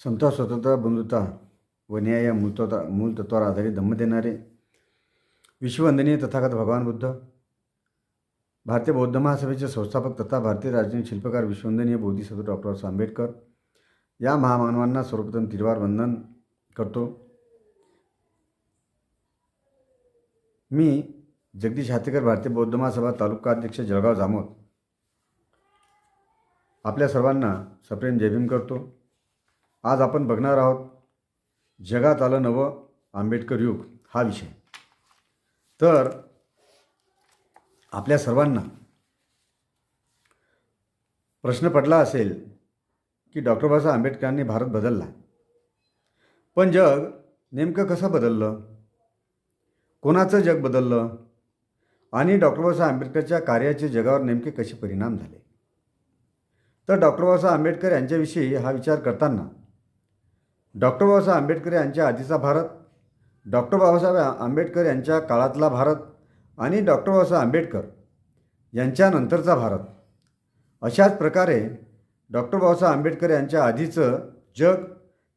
समता स्वतंत्र बंधुता व न्याय या मूलतत्वा मूलतत्वावर आधारित धम्म देणारे विश्ववंदनीय तथागत भगवान बुद्ध भारतीय बौद्ध महासभेचे संस्थापक तथा भारतीय राजकीय शिल्पकार विश्ववंदनीय बोधिसत्व डॉक्टर बाबासाहेब आंबेडकर या महामानवांना सर्वप्रथम तिरवार वंदन करतो मी जगदीश हातेकर भारतीय बौद्ध महासभा तालुका अध्यक्ष जळगाव जामोद आपल्या सर्वांना सप्रेम जयभीम करतो आज आपण बघणार आहोत जगात आलं नवं आंबेडकर युग हा विषय. तर आपल्या सर्वांना प्रश्न पडला असेल की डॉक्टर बाबासाहेब आंबेडकरांनी भारत बदलला. पण जग नेमकं कसं बदललं? कोणाचं जग बदललं? आणि डॉक्टर बाबासाहेब आंबेडकरच्या कार्याचे जगावर नेमके कसे परिणाम झाले? तर डॉक्टर बाबासाहेब आंबेडकर यांच्याविषयी हा विचार करताना डॉक्टर बाबासाहेब आंबेडकर यांच्या आधीचा भारत डॉक्टर बाबासाहेब आंबेडकर यांच्या काळातला भारत आणि डॉक्टर बाबासाहेब आंबेडकर यांच्यानंतरचा भारत. अशाच प्रकारे डॉक्टर बाबासाहेब आंबेडकर यांच्या आधीचं जग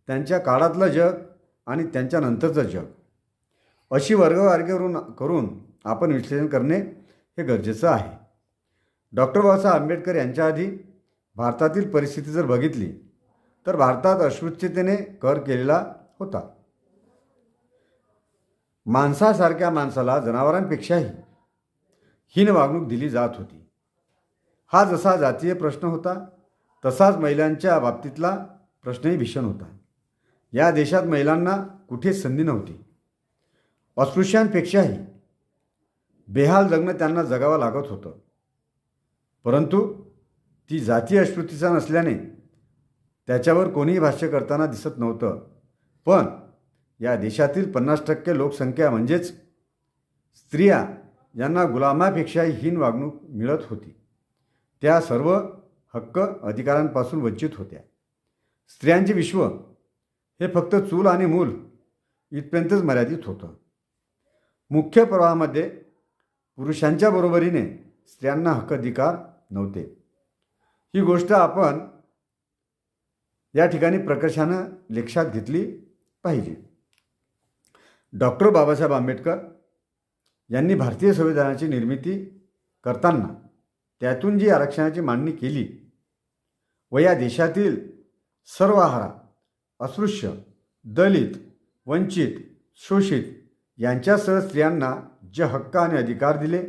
त्यांच्या काळातलं जग आणि त्यांच्यानंतरचं जग. अशी वर्गवार्गेवरून करून आपण विश्लेषण करणे हे गरजेचं आहे. डॉक्टर बाबासाहेब आंबेडकर यांच्या आधी भारतातील परिस्थिती जर बघितली तर भारतात अस्पृश्यतेने कर केलेला होता. माणसासारख्या माणसाला जनावरांपेक्षाही हीन वागणूक दिली जात होती. हा जसा जातीय प्रश्न होता तसाच महिलांच्या बाबतीतला प्रश्नही भीषण होता. या देशात महिलांना कुठेच संधी नव्हती. अस्पृश्यांपेक्षाही बेहाल जगणं त्यांना जगावं लागत होतं. परंतु ती जातीय अस्पृतीचा नसल्याने त्याच्यावर कोणीही भाष्य करताना दिसत नव्हतं. पण या देशातील पन्नास टक्के लोकसंख्या म्हणजेच स्त्रिया यांना गुलामापेक्षाही हीन वागणूक मिळत होती. त्या सर्व हक्क अधिकारांपासून वंचित होत्या. स्त्रियांचे विश्व हे फक्त चूल आणि मूल इथपर्यंतच मर्यादित होतं. मुख्य प्रवाहामध्ये पुरुषांच्या बरोबरीने स्त्रियांना हक्क अधिकार नव्हते. ही गोष्ट आपण या ठिकाणी प्रकर्षानं लक्षात घेतली पाहिजे. डॉक्टर बाबासाहेब आंबेडकर यांनी भारतीय संविधानाची निर्मिती करताना त्यातून जी आरक्षणाची मांडणी केली व या देशातील सर्वहारा अस्पृश्य दलित वंचित शोषित यांच्यासह स्त्रियांना जे हक्क आणि अधिकार दिले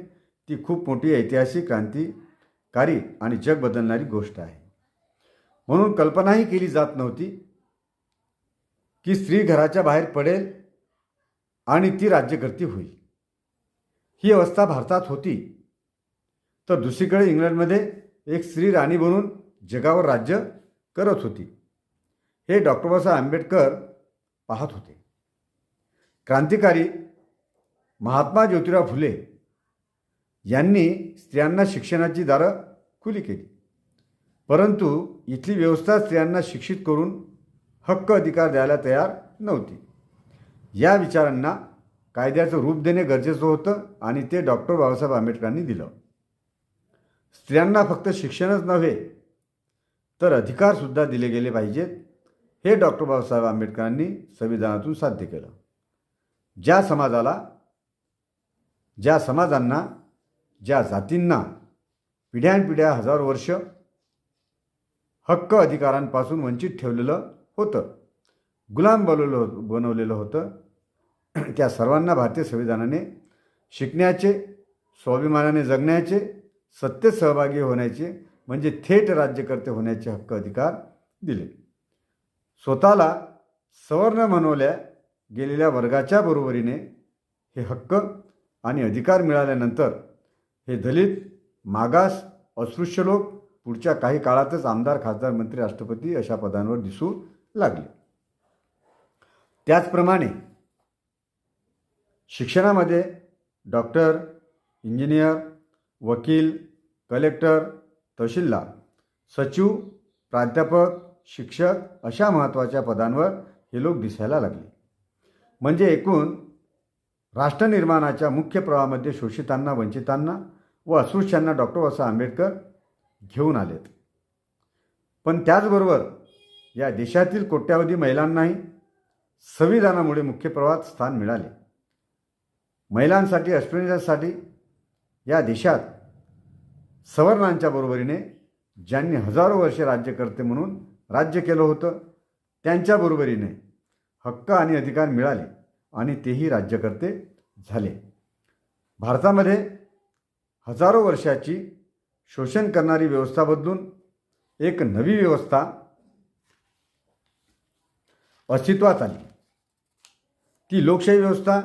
ती खूप मोठी ऐतिहासिक क्रांतिकारी आणि जग बदलणारी गोष्ट आहे. म्हणून कल्पनाही केली जात नव्हती की स्त्री घराच्या बाहेर पडेल आणि ती राज्यकर्ती होईल. ही अवस्था भारतात होती. तर दुसरीकडे इंग्लंडमध्ये एक स्त्री राणी बनून जगावर राज्य करत होती. हे डॉक्टर बाबासाहेब आंबेडकर पाहत होते. क्रांतिकारी महात्मा ज्योतिराव फुले यांनी स्त्रियांना शिक्षणाची दारं खुली केली. परंतु इथली व्यवस्था स्त्रियांना शिक्षित करून हक्क अधिकार द्यायला तयार नव्हती. या विचारांना कायद्याचं रूप देणे गरजेचं होतं आणि ते डॉक्टर बाबासाहेब आंबेडकरांनी दिलं. स्त्रियांना फक्त शिक्षणच नव्हे तर अधिकारसुद्धा दिले गेले पाहिजेत हे डॉक्टर बाबासाहेब आंबेडकरांनी संविधानातून साध्य केलं. ज्या समाजाला ज्या समाजांना ज्या जातींना पिढ्यानपिढ्या हजारो वर्ष हक्क अधिकारांपासून वंचित ठेवलेलं होतं. गुलाम बनवलं बनवलेलं होतं. त्या सर्वांना भारतीय संविधानाने शिकण्याचे स्वाभिमानाने जगण्याचे सत्तेत सहभागी होण्याचे म्हणजे थेट राज्यकर्ते होण्याचे हक्क अधिकार दिले. स्वतःला सवर्ण म्हणवल्या गेलेल्या वर्गाच्या बरोबरीने हे हक्क आणि अधिकार मिळाल्यानंतर हे दलित मागास अस्पृश्य लोक पुढच्या काही काळातच आमदार खासदार मंत्री राष्ट्रपती अशा पदांवर दिसू लागले. त्याचप्रमाणे शिक्षणामध्ये डॉक्टर इंजिनियर वकील कलेक्टर तहसीलदार सचिव प्राध्यापक शिक्षक अशा महत्त्वाच्या पदांवर हे लोक दिसायला लागले. म्हणजे एकूण राष्ट्रनिर्माणाच्या मुख्य प्रवाहामध्ये शोषितांना वंचितांना व अस्पृश्यांना डॉक्टर बाबासाहेब आंबेडकर घेऊन आलेत. पण त्याचबरोबर या देशातील कोट्यावधी महिलांनाही संविधानामुळे मुख्य प्रवाहात स्थान मिळाले. महिलांसाठी अस्पृश्यांसाठी या देशात सवर्णांच्या बरोबरीने ज्यांनी हजारो वर्षे राज्यकर्ते म्हणून राज्य केलं होतं त्यांच्या बरोबरीने हक्क आणि अधिकार मिळाले आणि तेही राज्यकर्ते झाले. भारतामध्ये हजारो वर्षाची शोषण करणारी व्यवस्था बदलून एक नवी व्यवस्था अस्तित्वात आली. ती लोकशाही व्यवस्था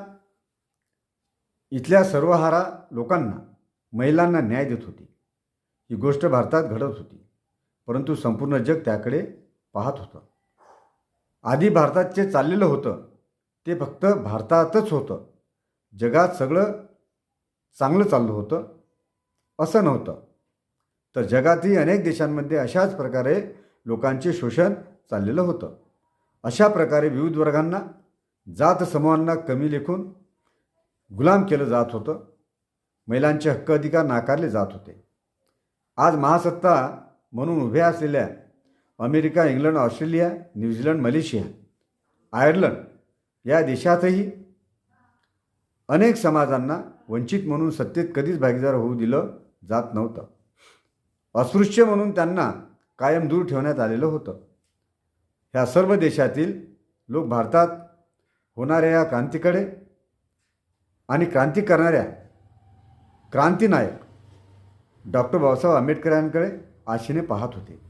इथल्या सर्वहारा लोकांना महिलांना न्याय देत होती. ही गोष्ट भारतात घडत होती परंतु संपूर्ण जग त्याकडे पाहत होतं. आधी भारतात जे चाललेलं होतं ते फक्त भारतातच होतं. जगात सगळं चांगलं चाललं होतं असं नव्हतं. तर जगातही अनेक देशांमध्ये अशाच प्रकारे लोकांचे शोषण चाललेलं होतं. अशा प्रकारे विविध वर्गांना जात समूहांना कमी लेखून गुलाम केलं जात होतं. महिलांचे हक्क अधिकार नाकारले जात होते. आज महासत्ता म्हणून उभ्या असलेल्या America England Australia New Zealand Malaysia Ireland या देशातही अनेक समाजांना वंचित म्हणून सत्तेत कधीच भागीदार होऊ दिलं जात नव्हतं. अस्पृश्य म्हणून त्यांना कायम दूर ठेवण्यात आलेलं होतं. ह्या सर्व देशातील लोक भारतात होणाऱ्या या क्रांतीकडे आणि क्रांती करणाऱ्या क्रांतीनायक डॉक्टर बाबासाहेब आंबेडकरांकडे आशेने पाहत होते.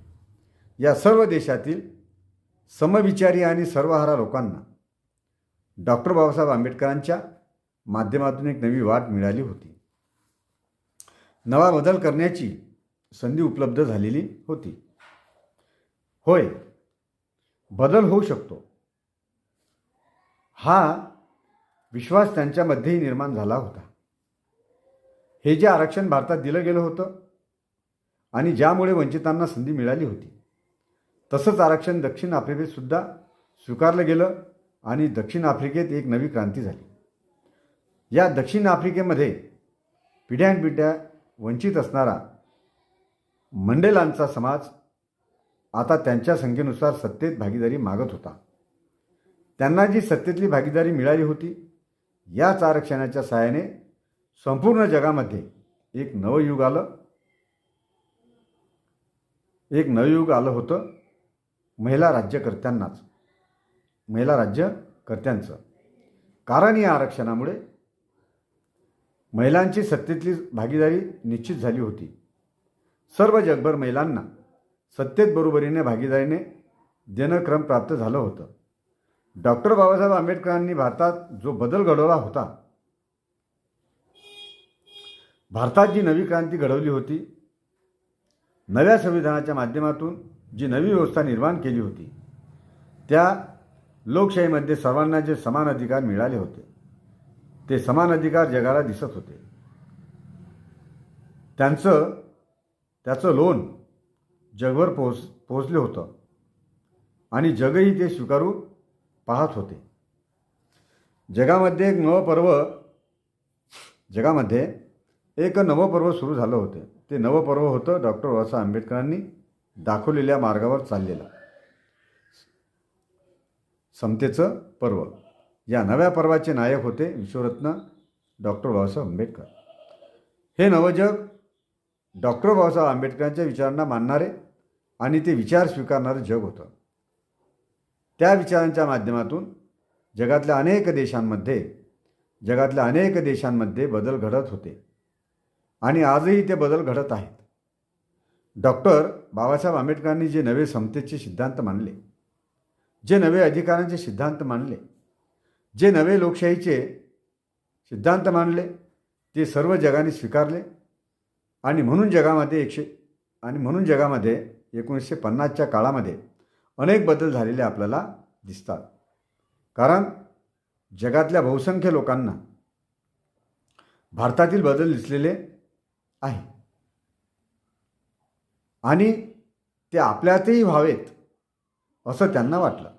या सर्व देशातील समविचारी आणि सर्वहारा लोकांना डॉक्टर बाबासाहेब आंबेडकरांच्या माध्यमातून एक नवी वाट मिळाली होती. नवा बदल करण्याची संधी उपलब्ध झालेली होती. होय बदल होऊ शकतो. हा विश्वास त्यांच्यामध्येही निर्माण झाला होता. हे जे आरक्षण भारतात दिलं गेलं होतं आणि ज्यामुळे वंचितांना संधी मिळाली होती तसंच आरक्षण दक्षिण आफ्रिकेतसुद्धा स्वीकारलं गेलं आणि दक्षिण आफ्रिकेत एक नवी क्रांती झाली. या दक्षिण आफ्रिकेमध्ये पिढ्यानपिढ्या वंचित असणारा मंडेलांचा समाज आता त्यांच्या संख्येनुसार सत्तेत भागीदारी मागत होता. त्यांना जी सत्तेतली भागीदारी मिळाली होती याच आरक्षणाच्या सहाय्याने संपूर्ण जगामध्ये एक नवयुग आलं. एक नवयुग आलं होतं महिला राज्यकर्त्यांनाच. महिला राज्यकर्त्यांचं. कारण या आरक्षणामुळे महिलांची सत्तेतली भागीदारी निश्चित झाली होती. सर्व जगभर महिलांना सत्तेत बरोबरीने भागीदारीने देणं क्रम प्राप्त झालं होतं. डॉक्टर बाबासाहेब आंबेडकरांनी भारतात जो बदल घडवला होता भारतात जी नवी क्रांती घडवली होती नव्या संविधानाच्या माध्यमातून जी नवी व्यवस्था निर्माण केली होती त्या लोकशाहीमध्ये सर्वांना जे समान अधिकार मिळाले होते ते समान अधिकार जगाला दिसत होते. त्यांचं त्याचं लोन जगभर पोहोच पोहोचले होतं. आणि जगही ते स्वीकारू पाहत होते. जगामध्ये एक नवपर्व जगामध्ये एक नवपर्व सुरू झालं होतं. ते नवपर्व होतं डॉक्टर बाबासाहेब आंबेडकरांनी दाखवलेल्या मार्गावर चाललेलं. समतेचं पर्व. या नव्या पर्वाचे नायक होते विश्वरत्न डॉक्टर बाबासाहेब आंबेडकर. हे नवजग डॉक्टर बाबासाहेब आंबेडकरांच्या विचारांना मानणारे आणि ते विचार स्वीकारणारं जग होतं. त्या विचारांच्या माध्यमातून जगातल्या अनेक देशांमध्ये जगातल्या अनेक देशांमध्ये बदल घडत होते. आणि आजही ते बदल घडत आहेत. डॉक्टर बाबासाहेब आंबेडकरांनी जे नवे समतेचे सिद्धांत मानले जे नवे अधिकारांचे सिद्धांत मांडले जे नवे लोकशाहीचे सिद्धांत मांडले ते सर्व जगाने स्वीकारले. आणि म्हणून जगामध्ये एकशे आणि म्हणून जगामध्ये एकोणीसशे पन्नासच्या काळामध्ये अनेक बदल झालेले आपल्याला दिसतात. कारण जगातल्या बहुसंख्य लोकांना भारतातील बदल दिसलेले आहे. आणि ते आपल्यातही व्हावेत असं त्यांना वाटलं.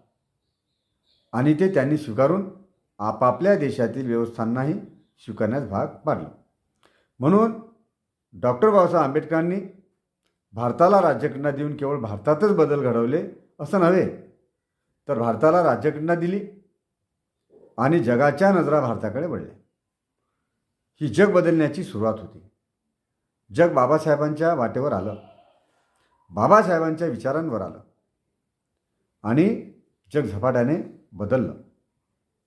आणि ते त्यांनी स्वीकारून आपापल्या देशातील व्यवस्थांनाही स्वीकारण्यास भाग पाडलं. म्हणून डॉक्टर बाबासाहेब आंबेडकरांनी भारताला राज्यघटना देऊन केवळ भारतातच बदल घडवले असं नव्हे तर भारताला राज्यघटना दिली आणि जगाच्या नजरा भारताकडे वळल्या ही जग बदलण्याची सुरुवात होती. जग बाबासाहेबांच्या वाटेवर आलं. बाबासाहेबांच्या विचारांवर आलं. आणि जग झपाट्याने बदललं.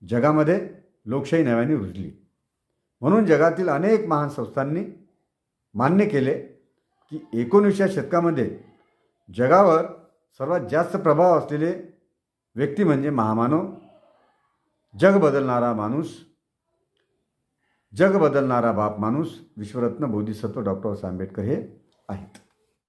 जगामध्ये लोकशाही नव्याने रुजली. म्हणून जगातील अनेक महान संस्थांनी मान्य केले की एकोणीसच्या शतकामध्ये जगावर सर्वात जास्त प्रभाव असलेले व्यक्ती म्हणजे महामानव जग बदलणारा माणूस जग बदलणारा बाप माणूस विश्वरत्न बोधिसत्व डॉक्टर बाबासाहेब आंबेडकर हे आहेत.